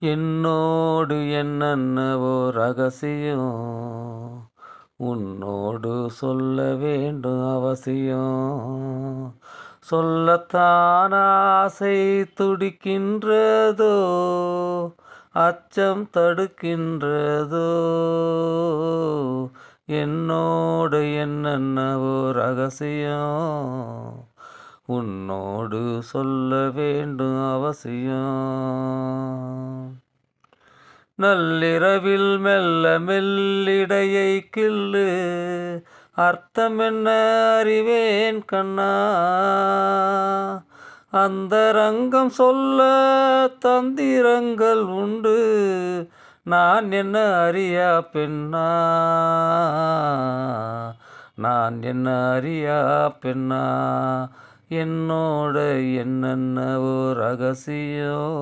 என்னோடு என்னென்னவோ ரகசியம்? உன்னோடு சொல்ல வேண்டும் அவசியம். சொல்லத்தான் ஆசை துடிக்கின்றதோ? அச்சம் தடுக்கின்றதோ? என்னோடு என்னென்னவோ ரகசியம்? உன்னோடு சொல்ல வேண்டும் அவசியம். நள்ளிரவில் மெல்ல மெல்லிடையை கில்லு அர்த்தம் என்ன அறிவேன் கண்ணா? அந்த ரங்கம் சொல்ல தந்திரங்கள் உண்டு நான் என்ன அறியா பெண்ணா? நான் என்ன அறியா பெண்ணா? என்னோட என்னென்னவோ ரகசியம்